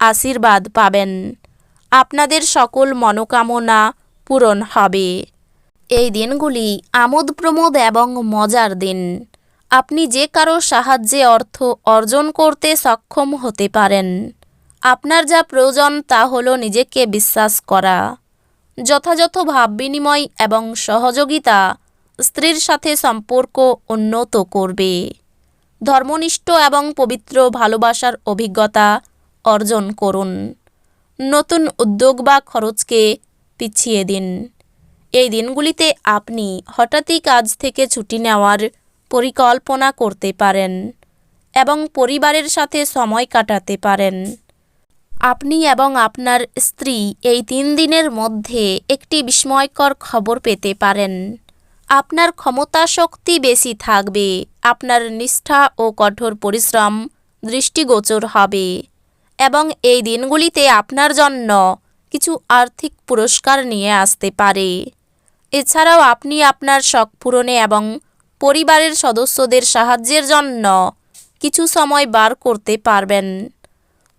আশীর্বাদ পাবেন। আপনাদের সকল মনোকামনা পূরণ হবে। এই দিনগুলি আমোদ প্রমোদ এবং মজার দিন। আপনি যে কারও সাহায্যে অর্থ অর্জন করতে সক্ষম হতে পারেন। আপনার যা প্রয়োজন তা হলো নিজেকে বিশ্বাস করা। যথাযথ ভাব বিনিময় এবং সহযোগিতা স্ত্রীর সাথে সম্পর্ক উন্নত করবে। ধর্মনিষ্ঠ এবং পবিত্র ভালোবাসার অভিজ্ঞতা অর্জন করুন। নতুন উদ্যোগ বা খরচকে পিছিয়ে দিন। এই দিনগুলিতে আপনি হঠাৎই কাজ থেকে ছুটি নেওয়ার পরিকল্পনা করতে পারেন এবং পরিবারের সাথে সময় কাটাতে পারেন। আপনি এবং আপনার স্ত্রী এই তিন দিনের মধ্যে একটি বিস্ময়কর খবর পেতে পারেন। আপনার ক্ষমতা শক্তি বেশি থাকবে, আপনার নিষ্ঠা ও কঠোর পরিশ্রম দৃষ্টিগোচর হবে। এবং এই দিনগুলিতে আপনার জন্য কিছু আর্থিক পুরস্কার নিয়ে আসতে পারে। এছাড়াও আপনি আপনার শখ পূরণে এবং পরিবারের সদস্যদের সাহায্যের জন্য কিছু সময় বার করতে পারবেন।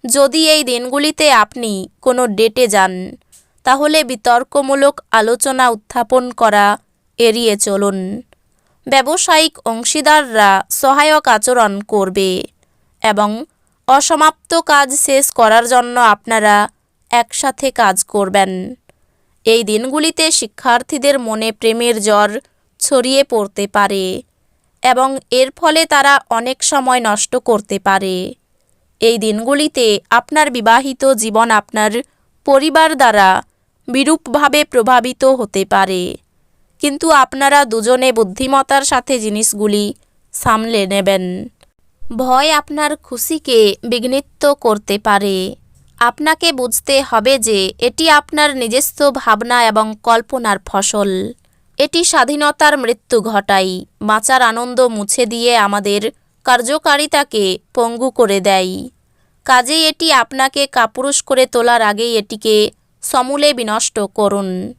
যদি এই দিনগুলিতে আপনি কোনো ডেটে যান, তাহলে বিতর্কমূলক আলোচনা উত্থাপন করা এড়িয়ে চলুন। ব্যবসায়িক অংশীদাররা সহায়ক আচরণ করবে এবং অসমাপ্ত কাজ শেষ করার জন্য আপনারা একসাথে কাজ করবেন। এই দিনগুলিতে শিক্ষার্থীদের মনে প্রেমের জ্বর ছড়িয়ে পড়তে পারে এবং এর ফলে তারা অনেক সময় নষ্ট করতে পারে। এই দিনগুলিতে আপনার বিবাহিত জীবন আপনার পরিবার দ্বারা বিরূপভাবে প্রভাবিত হতে পারে। কিন্তু আপনারা দুজনে বুদ্ধিমতার সাথে জিনিসগুলি সামলে নেবেন। ভয় আপনার খুশিকে বিঘ্নিত করতে পারে। আপনাকে বুঝতে হবে যে এটি আপনার নিজস্ব ভাবনা এবং কল্পনার ফসল। এটি স্বাধীনতার মৃত্যু ঘটায় বাঁচার আনন্দ মুছে দিয়ে আমাদের কার্যকারিতাকে পঙ্গু করে দেয়। কাজেই এটি আপনাকে কাপুরুষ করে তোলার আগেই এটিকে সমূলে বিনষ্ট করুন।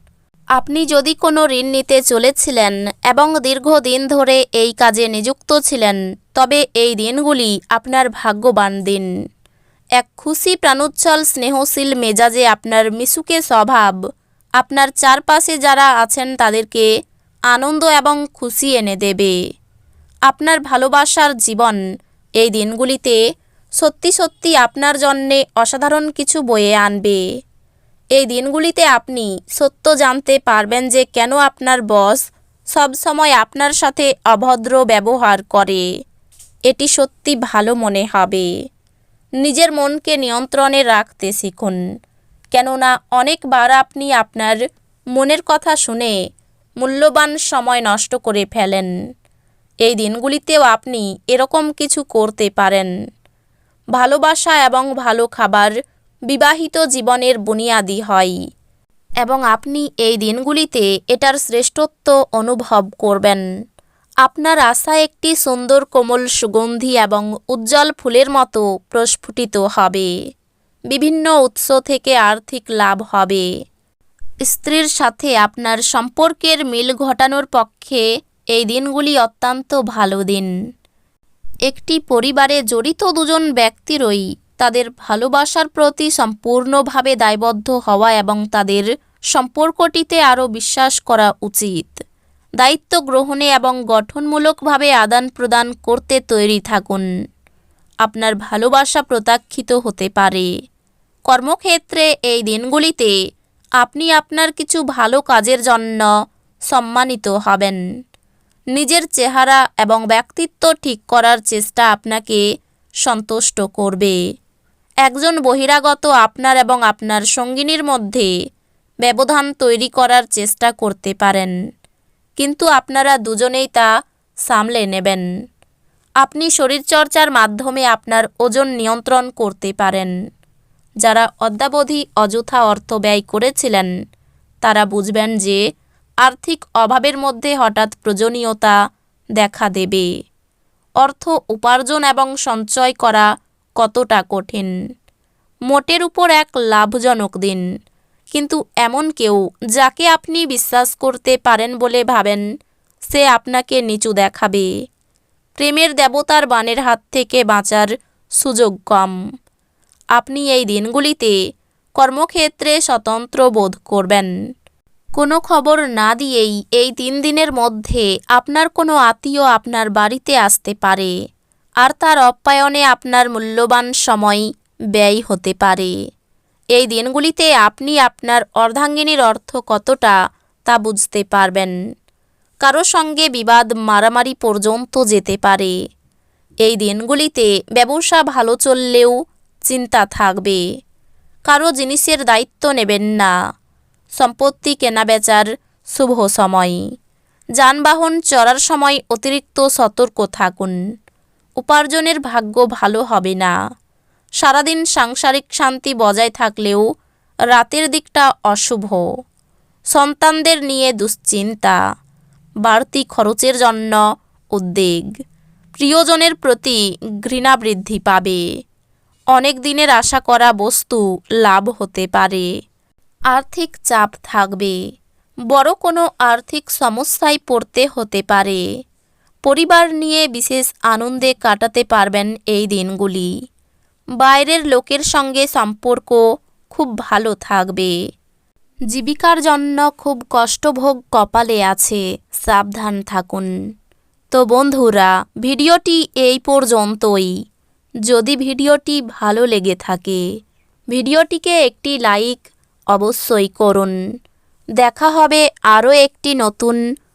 আপনি যদি কোনো ঋণ নিতে চলেছিলেন এবং দীর্ঘদিন ধরে এই কাজে নিযুক্ত ছিলেন, তবে এই দিনগুলি আপনার ভাগ্যবান দিন। এক খুশি প্রাণোচ্ছল স্নেহশীল মেজাজে আপনার মিশুকে স্বভাব, আপনার চারপাশে যারা আছেন তাদেরকে আনন্দ এবং খুশি এনে দেবে। আপনার ভালোবাসার জীবন, এই দিনগুলিতে সত্যি সত্যি আপনার জন্যে অসাধারণ কিছু বয়ে আনবে। এই দিনগুলিতে আপনি সত্য জানতে পারবেন যে কেন আপনার বস সবসময় আপনার সাথে অভদ্র ব্যবহার করে। এটি সত্যি ভালো মনে হবে। নিজের মনকে নিয়ন্ত্রণে রাখতে শিখুন। কেননা অনেকবার আপনি আপনার মনের কথা শুনে মূল্যবান সময় নষ্ট করে ফেলেন। এই দিনগুলিতেও আপনি এরকম কিছু করতে পারেন। ভালোবাসা এবং ভালো খাবার বিবাহিত জীবনের বুনিয়াদি হয়। এবং আপনি এই দিনগুলিতে এটার শ্রেষ্ঠত্ব অনুভব করবেন। আপনার আশা একটি সুন্দর কোমল সুগন্ধি এবং উজ্জ্বল ফুলের মতো প্রস্ফুটিত হবে। বিভিন্ন উৎস থেকে আর্থিক লাভ হবে। স্ত্রীর সাথে আপনার সম্পর্কের মিল ঘটানোর পক্ষে এই দিনগুলি অত্যন্ত ভালো দিন। একটি পরিবারে জড়িত দুজন ব্যক্তিরই তাদের ভালোবাসার প্রতি সম্পূর্ণভাবে দায়বদ্ধ হওয়া এবং তাদের সম্পর্কটিতে আরও বিশ্বাস করা উচিত। দায়িত্ব গ্রহণে এবং গঠনমূলকভাবে আদান প্রদান করতে তৈরি থাকুন। আপনার ভালোবাসা প্রত্যাখ্যিত হতে পারে। কর্মক্ষেত্রে এই দিনগুলিতে আপনি আপনার কিছু ভালো কাজের জন্য সম্মানিত হবেন। নিজের চেহারা এবং ব্যক্তিত্ব ঠিক করার চেষ্টা আপনাকে সন্তুষ্ট করবে। একজন বহিরাগত আপনার এবং আপনার সঙ্গিনীর মধ্যে ব্যবধান তৈরি করার চেষ্টা করতে পারেন। কিন্তু আপনারা দুজনেই তা সামলে নেবেন। আপনি শরীরচর্চার মাধ্যমে আপনার ওজন নিয়ন্ত্রণ করতে পারেন। যারা অদ্যাবধি অযথা অর্থ ব্যয় করেছিলেন, তারা বুঝবেন যে আর্থিক অভাবের মধ্যে হঠাৎ প্রয়োজনীয়তা দেখা দেবে। অর্থ উপার্জন এবং সঞ্চয় করা কতটা কঠিন। মোটের উপর এক লাভজনক দিন। কিন্তু এমন কেউ যাকে আপনি বিশ্বাস করতে পারেন বলে ভাবেন, সে আপনাকে নিচু দেখাবে। প্রেমের দেবতার বানের হাত থেকে বাঁচার সুযোগ কম। আপনি এই দিনগুলিতে কর্মক্ষেত্রে স্বতন্ত্র বোধ করবেন। কোনো খবর না দিয়েই এই তিন দিনের মধ্যে আপনার কোনো আত্মীয় আপনার বাড়িতে আসতে পারে। আর তার অপ্যায়নে আপনার মূল্যবান সময় ব্যয় হতে পারে। এই দিনগুলিতে আপনি আপনার অর্ধাঙ্গিনীর অর্থ কতটা তা বুঝতে পারবেন। কারও সঙ্গে বিবাদ মারামারি পর্যন্ত যেতে পারে। এই দিনগুলিতে ব্যবসা ভালো চললেও চিন্তা থাকবে। কারও জিনিসের দায়িত্ব নেবেন না। সম্পত্তি কেনাবেচার শুভ সময়। যানবাহন চড়ার সময় অতিরিক্ত সতর্ক থাকুন। উপার্জনের ভাগ্য ভালো হবে না। সারাদিন সাংসারিক শান্তি বজায় থাকলেও রাতের দিকটা অশুভ। সন্তানদের নিয়ে দুশ্চিন্তা, বাড়তি খরচের জন্য উদ্বেগ, প্রিয়জনের প্রতি ঘৃণা বৃদ্ধি পাবে। অনেক দিনের আশা করা বস্তু লাভ হতে পারে। আর্থিক চাপ থাকবে। বড় কোনো আর্থিক সমস্যায় পড়তে হতে পারে। পরিবার নিয়ে বিশেষ আনন্দে কাটাতে পারবেন এই দিনগুলি। বাইরের লোকের সঙ্গে সম্পর্ক খুব ভালো থাকবে। জীবিকার জন্য খুব কষ্টভোগ কপালে আছে, সাবধান থাকুন। তো বন্ধুরা, ভিডিওটি এই পর্যন্তই। যদি ভিডিওটি ভালো লেগে থাকে, ভিডিওটিকে একটি লাইক অবশ্যই করুন। দেখা হবে আরও একটি নতুন